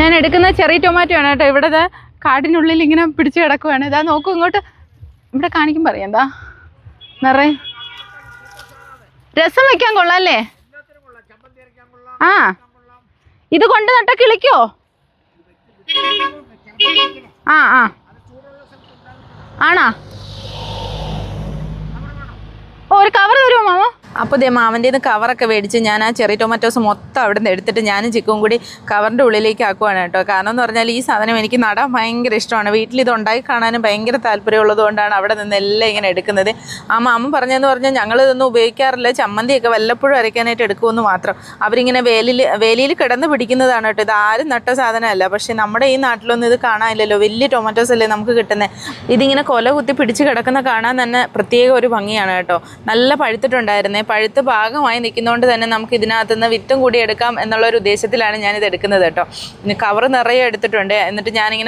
ഞാൻ എടുക്കുന്ന ചെറിയ ടൊമാറ്റോ ആണ് കേട്ടോ. ഇവിടെ കാടിനുള്ളിൽ ഇങ്ങനെ പിടിച്ച് കിടക്കുവാണ്. ഇതാ നോക്കൂ ഇങ്ങോട്ട്. ഇവിടെ കാണിക്കും പറയാം എന്താ നിറയെ. രസം വെക്കാൻ കൊള്ളാല്ലേ? ആ. ഇത് കൊണ്ട് നട്ട കിളിക്കോ? ആ ആ. ആണാ? ഒരു കവർ തരുമോ മാമ? അപ്പോൾ ദേ മാമന്റെ നിന്ന് കവറൊക്കെ മേടിച്ച് ഞാൻ ആ ചെറിയ ടൊമാറ്റോസ് മൊത്തം അവിടെ നിന്ന് എടുത്തിട്ട് ഞാനും ചിക്കും കൂടി കവറിന്റെ ഉള്ളിലേക്ക് ആക്കുവാണ് കേട്ടോ. കാരണം എന്ന് പറഞ്ഞാൽ ഈ സാധനം എനിക്ക് നടാൻ ഭയങ്കര ഇഷ്ടമാണ്. വീട്ടിൽ ഇത് ഉണ്ടാക്കി കാണാനും ഭയങ്കര താല്പര്യമുള്ളത് കൊണ്ടാണ് അവിടെ നിന്ന് എല്ലാം ഇങ്ങനെ എടുക്കുന്നത്. ആ മാമൻ പറഞ്ഞതെന്ന് പറഞ്ഞാൽ ഞങ്ങൾ ഇതൊന്നും ഉപയോഗിക്കാറില്ല. ചമ്മന്തിയൊക്കെ വല്ലപ്പോഴും അരയ്ക്കാനായിട്ട് എടുക്കുമെന്ന് മാത്രം. അവരിങ്ങനെ വേലിൽ വേലിയിൽ കിടന്ന് പിടിക്കുന്നതാണ് കേട്ടോ. ഇത് ആരും നട്ട സാധനമല്ല. പക്ഷേ നമ്മുടെ ഈ നാട്ടിലൊന്നും ഇത് കാണാനില്ലല്ലോ. വലിയ ടൊമാറ്റോസ് അല്ലേ നമുക്ക് കിട്ടുന്നത് ഇതിങ്ങനെ കൊല കുത്തി പിടിച്ച് കിടക്കുന്ന കാണാൻ തന്നെ പ്രത്യേക ഒരു ഭംഗിയാണ് കേട്ടോ. നല്ല പഴുത്തിട്ടുണ്ടായിരുന്നേ. പഴുത്ത് ഭാഗമായി നിൽക്കുന്നതുകൊണ്ട് തന്നെ നമുക്ക് ഇതിനകത്ത് നിന്ന് വിത്തും കൂടി എടുക്കാം എന്നുള്ള ഒരു ഉദ്ദേശത്തിലാണ് ഞാനിത് എടുക്കുന്നത് കേട്ടോ. കവർ നിറയെ എടുത്തിട്ടുണ്ട്. എന്നിട്ട് ഞാനിങ്ങനെ